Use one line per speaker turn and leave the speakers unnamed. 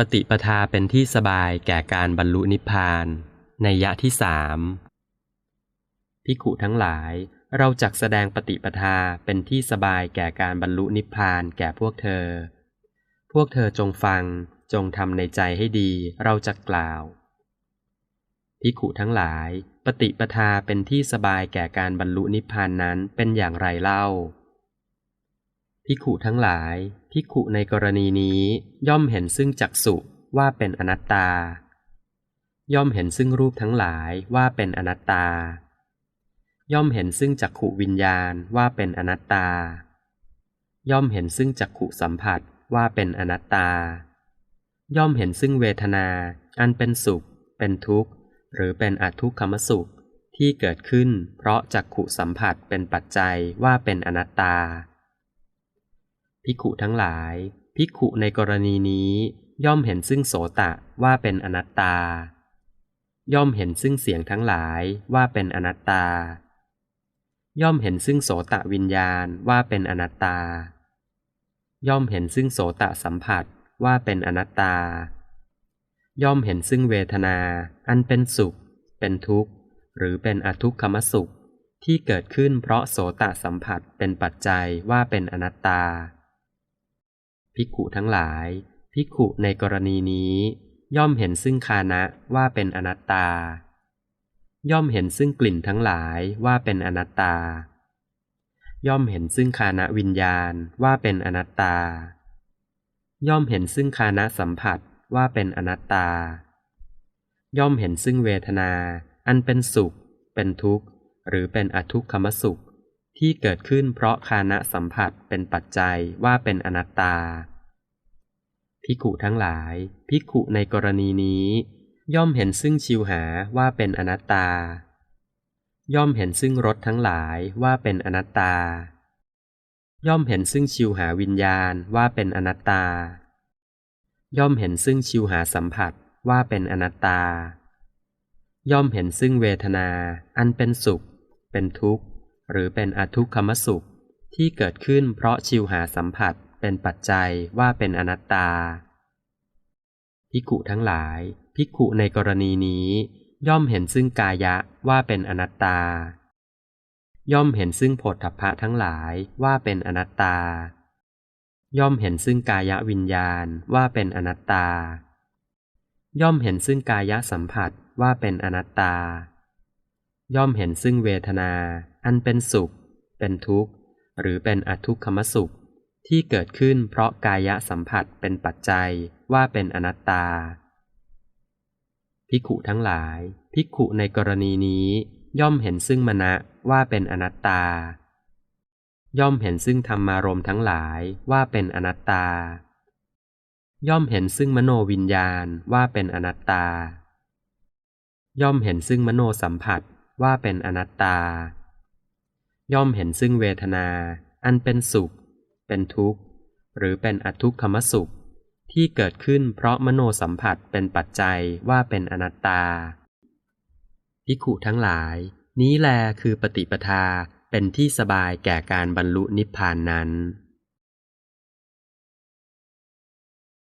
ปฏิปทาเป็นที่สบายแก่การบรรลุนิพพานในยะที่สามพิขุทั้งหลาย เราจักแสดงปฏิปทาเป็นที่สบายแก่การบรรลุนิพพานแก่พวกเธอ พวกเธอจงฟังจงทำในใจให้ดีเราจะกล่าวพิขุทั้งหลาย ปฏิปทาเป็นที่สบายแก่การบรรลุนิพพานนั้นเป็นอย่างไรเล่า พิขุทั้งหลายพิขุในกรณีนี้ย่อมเห็นซึ่งจักสุว่าเป็นอนัตตา ย่อมเห็นซึ่งรูปทั้งหลายว่าเป็นอนัตตา ย่อมเห็นซึ่งจักขุวิญญาณว่าเป็นอนัตตา ย่อมเห็นซึ่งจักขุสัมผัสว่าเป็นอนัตตา ย่อมเห็นซึ่งเวทนา อันเป็นสุข เป็นทุกข์ หรือเป็นอทุกขมสุขที่เกิดขึ้น เพราะจักขุสัมผัสเป็นปัจจัยว่าเป็นอนัตตา พิขุทั้งหลายพิขุในกรณีนี้ย่อมเห็นซึ่งโสตะว่าเป็นอนัตตา ย่อมเห็นซึ่งเสียงทั้งหลายว่าเป็นอนัตตา ย่อมเห็นซึ่งโสตะวิญญาณว่าเป็นอนัตตา ย่อมเห็นซึ่งโสตะสัมผัสว่าเป็นอนัตตา ย่อมเห็นซึ่งเวทนา อันเป็นสุข เป็นทุกข์ หรือเป็นอทุกขมสุขที่เกิดขึ้นเพราะโสตะสัมผัสเป็นปัจจัยว่าเป็นอนัตตา ภิกขุทั้งหลาย ภิกขุในกรณีนี้ ย่อมเห็นซึ่งคานะว่าเป็นอนัตตา ย่อมเห็นซึ่งกลิ่นทั้งหลายว่าเป็นอนัตตา ย่อมเห็นซึ่งคานะวิญญาณว่าเป็นอนัตตา ย่อมเห็นซึ่งคานะสัมผัสว่าเป็นอนัตตา ย่อมเห็นซึ่งเวทนา อันเป็นสุข เป็นทุกข์ หรือเป็นอทุกขมสุข ที่เกิดขึ้นเพราะคานะสัมผัสเป็นปัจจัยว่าเป็นอนัตตา พิขุทั้งหลาย พิขุในกรณีนี้ ย่อมเห็นซึ่งชิวหาว่าเป็นอนัตตา ย่อมเห็นซึ่งรสทั้งหลายว่าเป็นอนัตตา ย่อมเห็นซึ่งชิวหาวิญญาณว่าเป็นอนัตตา ย่อมเห็นซึ่งชิวหาสัมผัสว่าเป็นอนัตตา ย่อมเห็นซึ่งเวทนา อันเป็นสุข เป็นทุกข์ หรือเป็นอทุกขมสุข ที่เกิดขึ้นเพราะชิวหาสัมผัสเป็นปัจจัยว่าเป็นอนัตตา พิกุทั้งหลาย พิกุในกรณีนี้ ย่อมเห็นซึ่งกายะว่าเป็นอนัตตา ย่อมเห็นซึ่งโผฏฐัพพะทั้งหลายว่าเป็นอนัตตา ย่อมเห็นซึ่งกายะวิญญาณว่าเป็นอนัตตา ย่อมเห็นซึ่งกายะสัมผัสว่าเป็นอนัตตา ย่อมเห็นซึ่งเวทนา อันเป็นสุข เป็นทุกข์ หรือเป็นอทุกขมสุข ที่เกิดขึ้นเพราะกายะสัมผัสเป็นปัจจัยว่าเป็นอนัตตา พิขุทั้งหลาย พิขุในกรณีนี้ ย่อมเห็นซึ่งมณะว่าเป็นอนัตตา ย่อมเห็นซึ่งธรรมารมทั้งหลายว่าเป็นอนัตตา ย่อมเห็นซึ่งมโนวิญญาณว่าเป็นอนัตตา ย่อมเห็นซึ่งมโนสัมผัส ว่าเป็นอนัตตา ย่อมเห็นซึ่งเวทนา อันเป็นสุข เป็นทุกข์ หรือเป็นอทุกขมสุข ที่เกิดขึ้นเพราะมโนสัมผัสเป็นปัจจัยว่าเป็นอนัตตาพิขุทั้งหลาย นี้แลคือปฏิปทาเป็นที่สบายแก่การบรรลุนิพพานนั้น